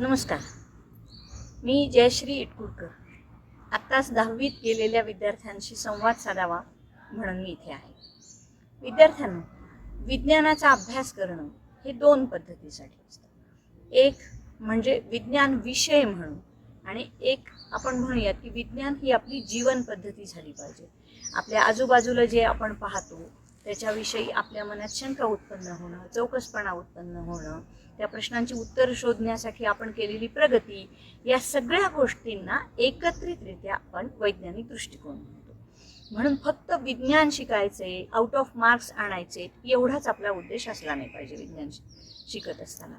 नमस्कार. मी जयश्री इटकुरकर. आत्ताच दहावीत गेलेल्या विद्यार्थ्यांशी संवाद साधावा म्हणून मी इथे आहे. विद्यार्थ्यांना विज्ञानाचा अभ्यास करणं हे दोन पद्धतीसाठी असतं. एक म्हणजे विज्ञान विषय म्हणून आणि एक आपण म्हणूयात की विज्ञान ही आपली जीवन पद्धती झाली पाहिजे. आपल्या आजूबाजूला जे आपण पाहतो त्याच्याविषयी आपल्या मनात शंका उत्पन्न होणं चौकसपणा उत्पन्न होणं त्या प्रश्नांची उत्तर शोधण्यासाठी आपण केलेली प्रगती या सगळ्या गोष्टींना एकत्रितरित्या आपण वैज्ञानिक दृष्टिकोन म्हणतो. म्हणून फक्त विज्ञान शिकायचे आउट ऑफ मार्क्स आणायचे एवढाच आपला उद्देश असला नाही पाहिजे विज्ञान शिकत असताना.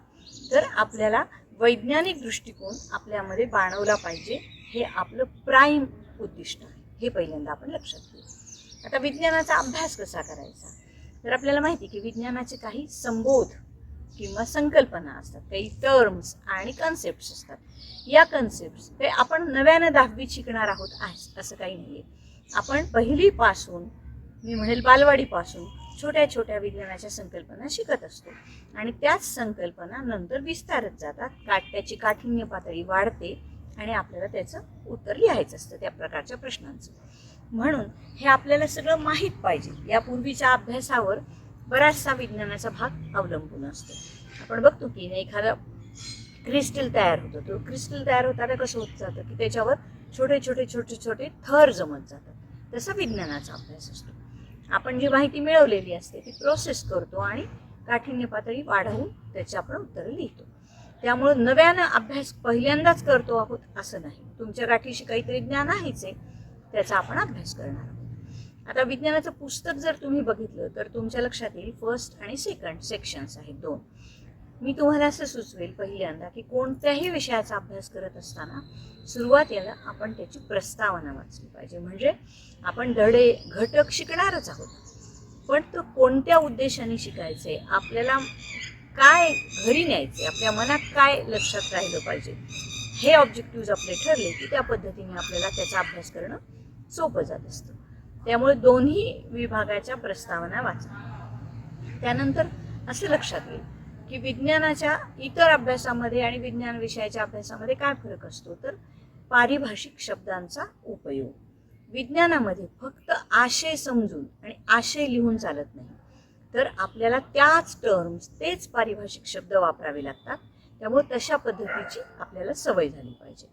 तर आपल्याला वैज्ञानिक दृष्टिकोन आपल्यामध्ये बाणवला पाहिजे हे आपलं प्राईम उद्दिष्ट आहे. हे पहिल्यांदा आपण लक्षात घेऊ. आता विज्ञानाचा अभ्यास कसा करायचा? तर आपल्याला माहिती आहे की विज्ञानाचे काही संबोध किंवा संकल्पना असतात. काही टर्म्स आणि कन्सेप्ट असतात. या कन्सेप्ट ते आपण नव्यानं दहावीत शिकणार आहोत आहेस असं काही नाही आहे आपण पहिलीपासून मी म्हणेल बालवाडीपासून छोट्या छोट्या विज्ञानाच्या संकल्पना शिकत असतो. आणि त्याच संकल्पना नंतर विस्तारत जातात. काट त्याची काठिण्य पातळी वाढते आणि आपल्याला त्याचं उत्तर लिहायचं असतं त्या प्रकारच्या प्रश्नांचं. म्हणून हे आपल्याला सगळं माहीत पाहिजे. यापूर्वीच्या अभ्यासावर बराचसा विज्ञानाचा भाग अवलंबून असतो. आपण बघतो की नाही एखादा क्रिस्टल तयार होतो. तो क्रिस्टल तयार होताना कसं होत जातं? की त्याच्यावर छोटे छोटे छोटे छोटे थर जमत जातात. तसा विज्ञानाचा अभ्यास असतो. आपण जी माहिती मिळवलेली असते ती प्रोसेस करतो आणि काठिण्य पातळी वाढवून त्याची आपण उत्तरं लिहितो. त्यामुळं नव्यानं अभ्यास पहिल्यांदाच करतो आहोत असं नाही. तुमच्या गाठीशी काहीतरी ज्ञान आहेच आहे. त्याचा आपण अभ्यास करणार आहोत. आता विज्ञानाचं पुस्तक जर तुम्ही बघितलं तर तुमच्या लक्षात येईल फर्स्ट आणि सेकंड सेक्शन्स आहेत दोन. मी तुम्हाला असं सुचवेल पहिल्यांदा की कोणत्याही विषयाचा अभ्यास करत असताना सुरुवातीला आपण त्याची प्रस्तावना वाचली पाहिजे. म्हणजे आपण धडे घटक शिकणारच आहोत. पण तो कोणत्या उद्देशाने शिकायचे आपल्याला काय घरी न्यायचे आपल्या मनात काय लक्षात राहिलं पाहिजे हे ऑब्जेक्टिव्ज आपले ठरले की त्या पद्धतीने आपल्याला त्याचा अभ्यास करणं सोपं जात असतं. त्यामुळे दोन्ही विभागाच्या प्रस्तावना वाचा. त्यानंतर असं लक्षात येईल की विज्ञानाच्या इतर अभ्यासामध्ये आणि विज्ञान विषयाच्या अभ्यासामध्ये काय फरक असतो? तर पारिभाषिक शब्दांचा उपयोग. विज्ञानामध्ये फक्त आशय समजून आणि आशय लिहून चालत नाही. तर आपल्याला त्याच टर्म्स तेच पारिभाषिक शब्द वापरावे लागतात. त्यामुळे तशा पद्धतीची आपल्याला सवय झाली पाहिजे.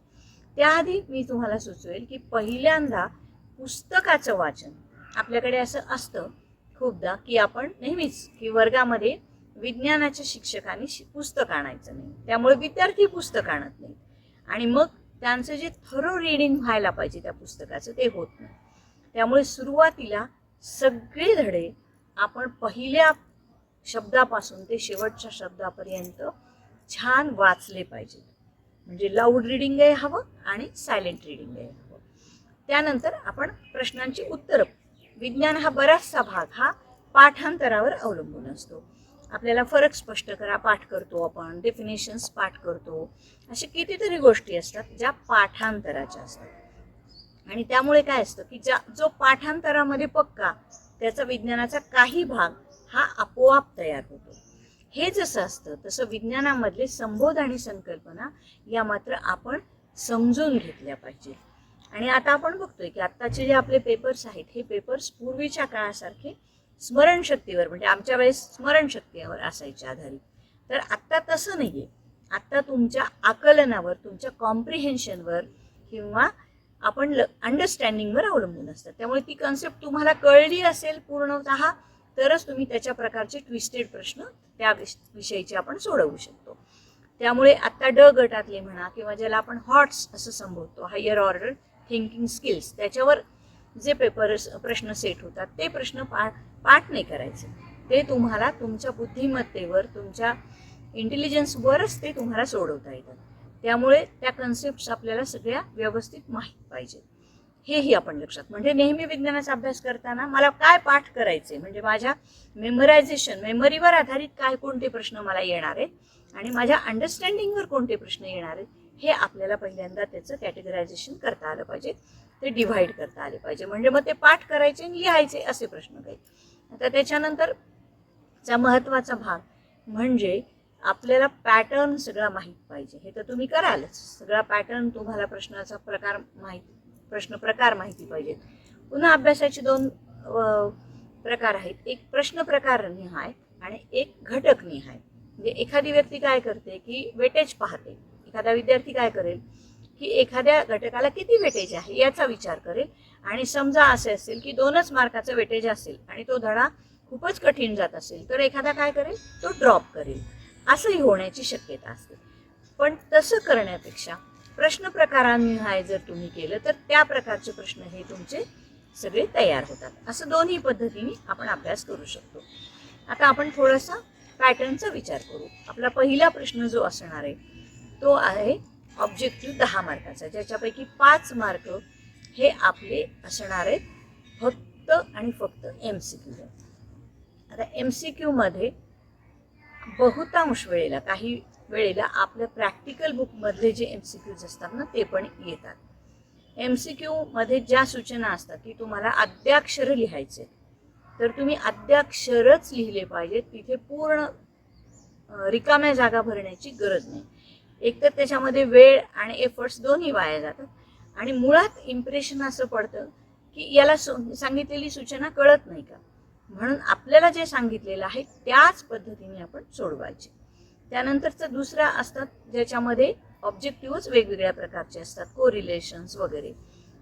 त्याआधी मी तुम्हाला सुचवेल की पहिल्यांदा पुस्तकाचं वाचन. आपल्याकडे असं असतं खूपदा की आपण नेहमीच की वर्गामध्ये विज्ञानाच्या शिक्षकांनी पुस्तक आणायचं नाही. त्यामुळे विद्यार्थी पुस्तक आणत नाही आणि मग त्यांचं जे थरो रिडिंग व्हायला पाहिजे त्या पुस्तकाचं ते होत नाही. त्यामुळे सुरुवातीला सगळे धडे आपण पहिल्या शब्दापासून ते शेवटच्या शब्दापर्यंत छान वाचले पाहिजे म्हणजे लाऊड रिडिंगही हवं आणि सायलेंट रिडिंगही हवं. त्यानंतर आपण प्रश्नांची उत्तरं. विज्ञान हा बराचसा भाग हा पाठांतरावर अवलंबून असतो. आपल्याला फरक स्पष्ट करा पाठ करतो आपण डेफिनेशन्स पाठ करतो. अशा कितीतरी गोष्टी असतात ज्या पाठांतराच्या असतात. आणि त्यामुळे काय असतं की ज्या जो पाठांतरामध्ये पक्का त्याचा विज्ञानाचा काही भाग हा आपोआप तयार होतो. हे जसं असतं तसं विज्ञानामधले संबोध आणि संकल्पना या मात्र आपण समजून घेतल्या पाहिजे. आणि आता आपण बघतोय की आत्ताचे जे आपले पेपर्स आहेत हे पेपर्स पूर्वीच्या काळासारखे स्मरणशक्तीवर म्हणजे आमच्या वेळेस स्मरणशक्तीवर असायचे आधारित. तर आत्ता तसं नाही आहे आत्ता तुमच्या आकलनावर तुमच्या कॉम्प्रिहेन्शनवर किंवा आपण ल अंडरस्टँडिंगवर अवलंबून असतात त्यामुळे ती कन्सेप्ट तुम्हाला कळली असेल पूर्णतः तरच तुम्ही त्याच्या प्रकारचे ट्विस्टेड प्रश्न त्या विषयीचे आपण सोडवू शकतो. त्यामुळे आत्ता ड गटातले म्हणा किंवा ज्याला आपण हॉट्स असं संबोधतो हायर ऑर्डर थिंकिंग स्किल्स त्याच्यावर जे पेपर प्रश्न सेट होतात ते प्रश्न पा पाठ नाही करायचे. ते तुम्हाला तुमच्या बुद्धिमत्तेवर तुमच्या इंटेलिजन्सवरच ते तुम्हाला सोडवता येतात. त्यामुळे त्या कन्सेप्ट आपल्याला सगळ्या व्यवस्थित माहीत पाहिजे हेही आपण लक्षात. म्हणजे नेहमी विज्ञानाचा अभ्यास करताना मला काय पाठ करायचे? म्हणजे माझ्या मेमरायझेशन मेमरीवर आधारित काय कोणते प्रश्न मला येणार आहेत? आणि माझ्या अंडरस्टँडिंगवर कोणते प्रश्न येणार आहेत? हे आपल्याला पहिल्यांदा त्याचं कॅटेगरायझेशन करता आलं पाहिजे. ते डिव्हाइड करता आले पाहिजे. म्हणजे मग ते पाठ करायचे आणि लिहायचे असे प्रश्न काही. आता त्याच्यानंतर चा महत्त्वाचा भाग म्हणजे आपल्याला पॅटर्न सगळा माहीत पाहिजे. हे तर तुम्ही करालच. सगळा पॅटर्न तुम्हाला प्रश्नाचा प्रकार माहीत प्रश्न प्रकार माहिती पाहिजेत पुन्हा अभ्यासाचे दोन प्रकार आहेत. एक प्रश्न प्रकार निहाय आणि एक घटक निहाय. म्हणजे एखादी व्यक्ती काय करते की वेटेज पाहते. एखादा विद्यार्थी काय करेल? की एखाद्या घटकाला किती वेटेज आहे याचा विचार करेल. आणि समजा असे असेल की दोनच मार्काचं वेटेज असेल आणि तो धडा खूपच कठीण जात असेल तर एखादा काय करेल? तो ड्रॉप करेल. असंही होण्याची शक्यता असते. पण तसं करण्यापेक्षा प्रश्न प्रकारांनिहाय जर तुम्ही केलं तर त्या प्रकारचे प्रश्न हे तुमचे सगळे तयार होतात. असं दोन्ही पद्धतीने आपण अभ्यास करू शकतो. आता आपण थोडासा पॅटर्नचा विचार करू. आपला पहिला प्रश्न जो असणार आहे तो आहे ऑब्जेक्टिव्ह दहा मार्काचा. ज्याच्यापैकी पाच मार्क हे आपले असणार आहेत फक्त आणि फक्त एम सी क्यू आता एम सी क्यूमध्ये बहुतांश वेळेला काही वेळेला आपल्या प्रॅक्टिकल बुकमधले जे एम सी क्यूज असतात ना ते पण येतात. एम सी क्यूमध्ये ज्या सूचना असतात की तुम्हाला अद्याक्षर लिहायचे तर तुम्ही अद्याक्षरच लिहिले पाहिजेत. तिथे पूर्ण रिकाम्या जागा भरण्याची गरज नाही. एकतर त्याच्यामध्ये वेळ आणि एफर्ट्स दोन्ही वाया जातात. आणि मुळात इम्प्रेशन असं पडतं की याला सांगितलेली सूचना कळत नाही का? म्हणून आपल्याला जे सांगितलेलं आहे त्याच पद्धतीने आपण सोडवायचे. त्यानंतरचं दुसरा असतात ज्याच्यामध्ये ऑब्जेक्टिव्हच वेगवेगळ्या प्रकारचे असतात. को रिलेशन्स वगैरे.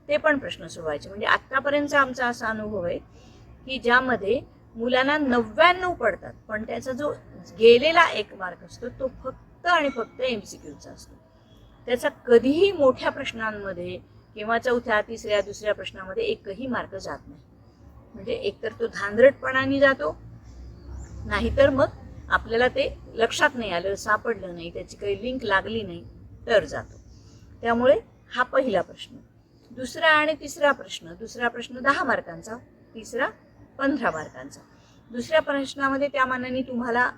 ते पण प्रश्न सोडवायचे. म्हणजे आत्तापर्यंतचा आमचा असा अनुभव आहे की ज्यामध्ये मुलांना नव्याण्णव पडतात. पण त्याचा जो गेलेला एक मार्क असतो तो फक्त आणि फक्त एम सी क्यूचा असतो. त्याचा कधीही मोठ्या प्रश्नांमध्ये किंवा चौथ्या तिसऱ्या दुसऱ्या प्रश्नामध्ये एकही मार्क जात नाही. म्हणजे एकतर तो धांदरटपणाने जातो नाहीतर मग आपल्याला ते लक्षात नाही आलं सापडलं नाही त्याची काही लिंक लागली नाही तर जातो. त्यामुळे हा पहिला प्रश्न. दुसरा आणि तिसरा प्रश्न. दुसरा प्रश्न दहा मार्कांचा तिसरा पंधरा मार्कांचा. दुसऱ्या प्रश्नामध्ये त्या मानाने तुम्हाला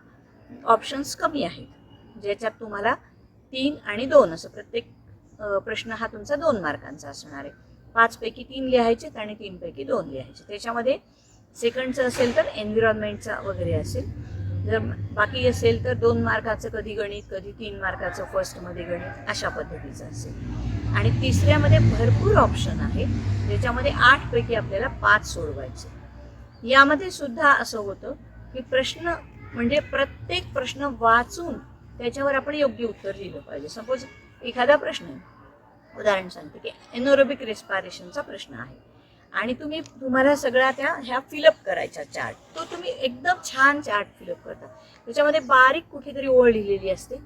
ऑप्शन्स कमी आहेत. ज्याच्यात तुम्हाला तीन आणि दोन असं प्रत्येक प्रश्न हा तुमचा दोन मार्कांचा असणार आहे. पाचपैकी तीन लिहायचे आणि तीनपैकी दोन लिहायचे त्याच्यामध्ये सेकंडचं असेल तर एन्व्हिरॉन्मेंटचा वगैरे असेल. जर बाकी असेल तर दोन मार्काचं कधी गणित कधी तीन मार्काचं फर्स्टमध्ये गणित अशा पद्धतीचं असेल. आणि तिसऱ्यामध्ये भरपूर ऑप्शन आहे ज्याच्यामध्ये आठपैकी आपल्याला पाच सोडवायचे. यामध्ये सुद्धा असं होतं की प्रश्न म्हणजे प्रत्येक प्रश्न वाचून त्याच्यावर आपण योग्य उत्तर लिहिलं पाहिजे. सपोज एखादा प्रश्न उदाहरण सांगते की एनोरोबिक रेस्पायरेशनचा प्रश्न आहे. आणि तुम्ही तुम्हाला सगळ्या त्या ह्या फिलअप करायच्या चार्ट तो तुम्ही एकदम छान चार्ट फिलअप करता. त्याच्यामध्ये बारीक कुठेतरी ओळ लिहिलेली असते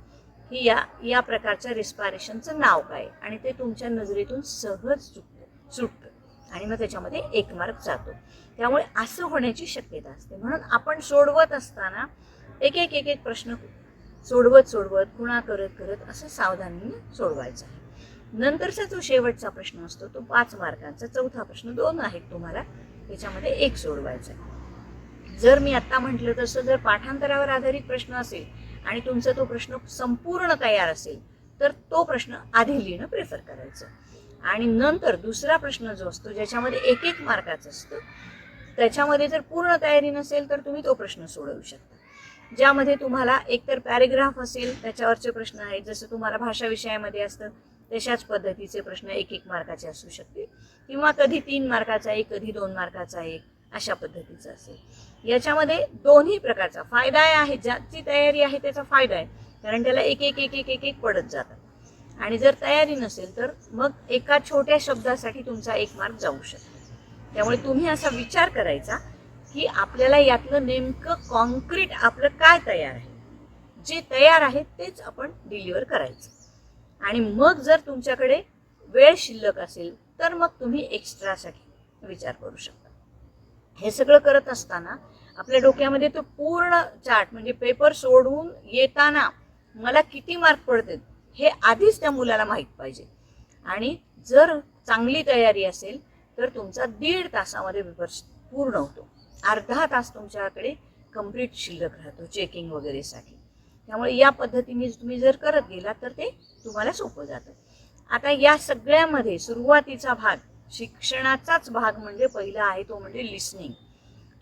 की या या प्रकारच्या रेस्पायरेशनचं नाव काय आणि ते तुमच्या नजरेतून सहज सुटतं सुटतं. आणि मग त्याच्यामध्ये एक मार्क जातो. त्यामुळे असं होण्याची शक्यता असते. म्हणून आपण सोडवत असताना एक एक एक एक प्रश्न सोडवत सोडवत खुणा करत करत असं सावधानीने सोडवायचं आहे. नंतरचा जो शेवटचा प्रश्न असतो तो पाच मार्कांचा. चौथा प्रश्न दोन आहेत तुम्हाला. त्याच्यामध्ये एक सोडवायचा आहे. जर मी आत्ता म्हटलं तसं जर पाठांतरावर आधारित प्रश्न असेल आणि तुमचा तो प्रश्न संपूर्ण तयार असेल तर तो प्रश्न आधी लिहिणं प्रेफर करायचं. आणि नंतर दुसरा प्रश्न जो असतो ज्याच्यामध्ये एक एक मार्काचा असतो त्याच्यामध्ये जर पूर्ण तयारी नसेल तर तुम्ही तो प्रश्न सोडवू शकता. ज्यामध्ये तुम्हाला एकतर पॅरेग्राफ असेल त्याच्यावरचे प्रश्न आहेत. जसं तुम्हाला भाषा विषयामध्ये असतं तशाच पद्धतीचे प्रश्न एक एक मार्काचे असू शकतील किंवा कधी तीन मार्काचा एक कधी दोन मार्काचा एक अशा पद्धतीचा असेल. याच्यामध्ये दोन्ही प्रकारचा फायदा आहे. ज्याची तयारी आहे त्याचा फायदा आहे. कारण त्याला एक एक एक एक एक एक पडत जातात आणि जर तयारी नसेल तर मग एका छोट्या शब्दासाठी तुमचा एक मार्क जाऊ शकतो. त्यामुळे तुम्ही असा विचार करायचा की आपल्याला यातलं नेमकं कॉन्क्रीट आपलं काय तयार आहे? जे तयार आहे तेच आपण डिलिव्हर करायचं. आणि मग जर तुमच्याकडे वेळ शिल्लक असेल तर मग तुम्ही एक्स्ट्रासाठी विचार करू शकता. हे सगळं करत असताना आपल्या डोक्यामध्ये तो पूर्ण चार्ट म्हणजे पेपर सोडून येताना मला किती मार्क पडतात हे आधीच त्या मुलाला माहीत पाहिजे. आणि जर चांगली तयारी असेल तर तुमचा दीड तासामध्ये पेपर पूर्ण होतो. अर्धा तास तुमच्याकडे कंप्लीट शिल्लक राहतो चेकिंग वगैरेसाठी त्यामुळे या पद्धतीने तुम्ही जर करत गेला तर ते तुम्हाला सोपं जातं. आता या सगळ्यामध्ये सुरुवातीचा भाग शिक्षणाचाच भाग म्हणजे पहिला आहे तो म्हणजे लिसनिंग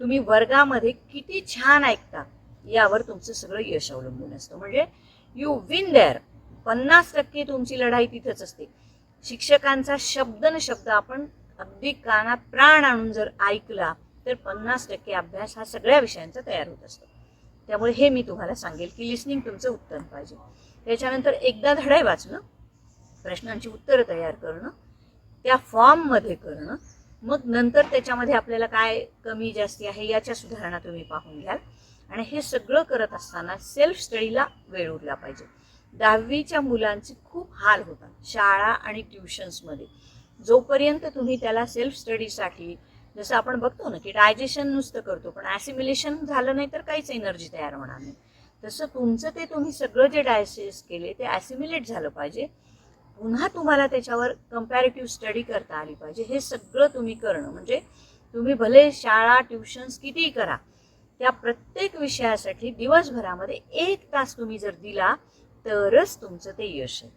तुम्ही वर्गामध्ये किती छान ऐकता यावर तुमचं सगळं यश अवलंबून असतं. म्हणजे यू विन देअर पन्नास टक्के तुमची लढाई तिथंच असते. शिक्षकांचा शब्द न शब्द आपण अगदी कानात प्राण आणून जर ऐकला तर पन्नास टक्के अभ्यास हा सगळ्या विषयांचा तयार होत असतो. त्यामुळे हे मी तुम्हाला सांगेल की लिस्निंग तुमचं उत्तम पाहिजे. त्याच्यानंतर एकदा धडे वाचणं प्रश्नांची उत्तरं तयार करणं त्या फॉर्ममध्ये करणं मग नंतर त्याच्यामध्ये आपल्याला काय कमी जास्ती आहे याच्या सुधारणा तुम्ही पाहून घ्याल. आणि हे सगळं करत असताना सेल्फ स्टडीला वेळ उरला पाहिजे. दहावीच्या मुलांचे खूप हाल होतात शाळा आणि ट्युशन्समध्ये जोपर्यंत तुम्ही त्याला सेल्फ स्टडीसाठी जसं आपण बघतो ना की डायजेशन नुसतं करतो पण ॲसिम्युलेशन झालं नाही तर काहीच एनर्जी तयार होणार नाही. तसं तुमचं ते तुम्ही सगळं जे डायजेस्ट केले ते ॲसिम्युलेट झालं पाहिजे. पुन्हा तुम्हाला त्याच्यावर कम्पॅरेटिव्ह स्टडी करता आली पाहिजे. हे सगळं तुम्ही करणं म्हणजे तुम्ही भले शाळा ट्युशन्स कितीही करा त्या प्रत्येक विषयासाठी दिवसभरामध्ये एक तास तुम्ही जर दिला तरच तुमचं ते यश आहे.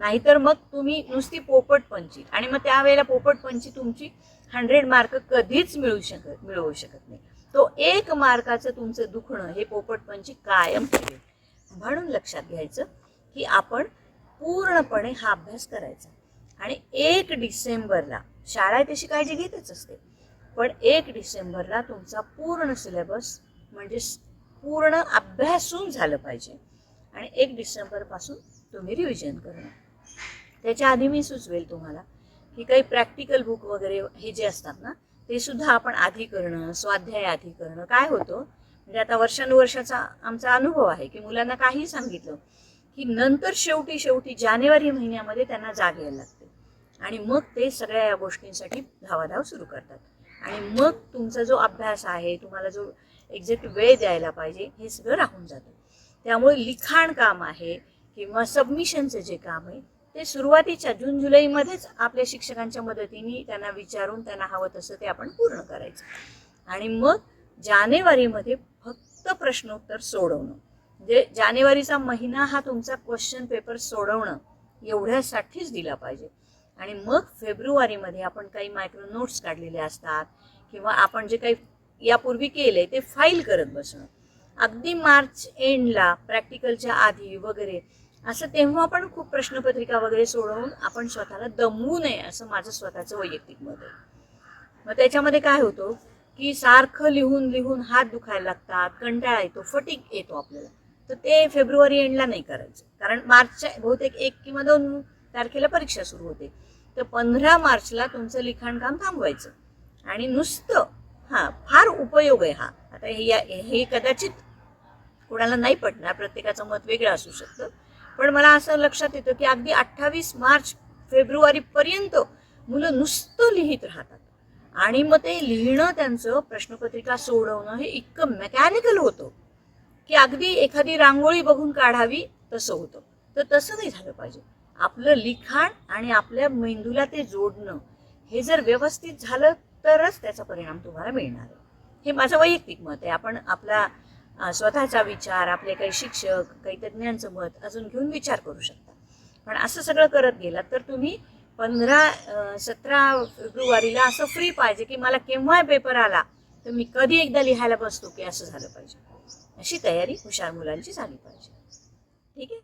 नाहीतर मग तुम्ही नुसती पोपटपंची आणि मग त्यावेळेला पोपटपंची तुमची हंड्रेड मार्क कधीच मिळू शकत मिळवू शकत नाही. तो एक मार्काचं तुमचं दुखणं हे पोपटपंची कायम ठेवेल. म्हणून लक्षात घ्यायचं की आपण पूर्णपणे हा अभ्यास करायचा. आणि एक डिसेंबरला शाळा तशी काळजी घेतच असते. पण एक डिसेंबरला तुमचा पूर्ण सिलेबस म्हणजे पूर्ण अभ्यासून झालं पाहिजे. आणि एक डिसेंबरपासून तुम्ही रिव्हिजन करणं. त्याच्या आधी मी सुचवेल तुम्हाला की काही प्रॅक्टिकल बुक वगैरे हे जे असतात ना ते सुद्धा आपण आधी करणं स्वाध्याय आधी करणं काय होतं? म्हणजे आता वर्षानुवर्षाचा आमचा अनुभव आहे की मुलांना काही सांगितलं की नंतर शेवटी शेवटी जानेवारी महिन्यामध्ये त्यांना जाग यायला लागते. आणि मग ते सगळ्या या गोष्टींसाठी धावाधाव सुरू करतात. आणि मग तुमचा जो अभ्यास आहे तुम्हाला जो एक्झॅक्ट वेळ द्यायला पाहिजे हे सगळं राहून जातं. त्यामुळे लिखाण काम आहे किंवा सबमिशनचं जे काम आहे ते सुरुवातीच्या जून जुलैमध्येच आपल्या शिक्षकांच्या मदतीने त्यांना विचारून त्यांना हवं तसं ते आपण पूर्ण करायचं. आणि मग जानेवारीमध्ये फक्त प्रश्नोत्तर सोडवणं. म्हणजे जानेवारीचा महिना हा तुमचा क्वेश्चन पेपर सोडवणं एवढ्यासाठीच दिला पाहिजे. आणि मग फेब्रुवारीमध्ये आपण काही मायक्रो नोट्स काढलेले असतात किंवा आपण जे काही यापूर्वी केले ते फाईल करत बसणं. अगदी मार्च एंडला प्रॅक्टिकलच्या आधी वगैरे असं तेव्हा पण खूप प्रश्नपत्रिका वगैरे सोडवून आपण स्वतःला दमवू नये असं माझं स्वतःचं वैयक्तिक मत आहे. मग त्याच्यामध्ये काय होतं की सारखं लिहून लिहून हात दुखायला लागतात कंटाळा येतो फटीक येतो आपल्याला. तर ते फेब्रुवारी एंडला नाही करायचं. कारण मार्चच्या बहुतेक एक किंवा दोन तारखेला परीक्षा सुरू होते. तर पंधरा मार्चला तुमचं लिखाण काम थांबवायचं. आणि नुसतं हां फार उपयोग आहे हा. आता हे या- हे कदाचित कोणाला नाही पटणार प्रत्येकाचं मत वेगळं असू शकतं. पण मला असं लक्षात येतं की अगदी अठ्ठावीस मार्च फेब्रुवारीपर्यंत मुलं नुसतं लिहित राहतात. आणि मग ते लिहिणं त्यांचं प्रश्नपत्रिका सोडवणं हे इतकं मेकॅनिकल होतं की अगदी एखादी रांगोळी बघून काढावी तसं होतं. तर तसं नाही झालं पाहिजे. आपलं लिखाण आणि आपल्या मेंदूला ते जोडणं हे जर व्यवस्थित झालं तरच त्याचा परिणाम तुम्हाला मिळणार आहे. हे माझं वैयक्तिक मत आहे. आपण आपला स्वतःचा विचार आपले काही शिक्षक काही तज्ज्ञांचं मत अजून घेऊन विचार करू शकता. पण असं सगळं करत गेलात तर तुम्ही पंधरा सतरा फेब्रुवारीला असं फ्री पाहिजे की मला केव्हा पेपर आला तर मी कधी एकदा लिहायला बसतो की असं झालं पाहिजे. अशी तयारी हुशार मुलांची झाली पाहिजे. ठीक आहे?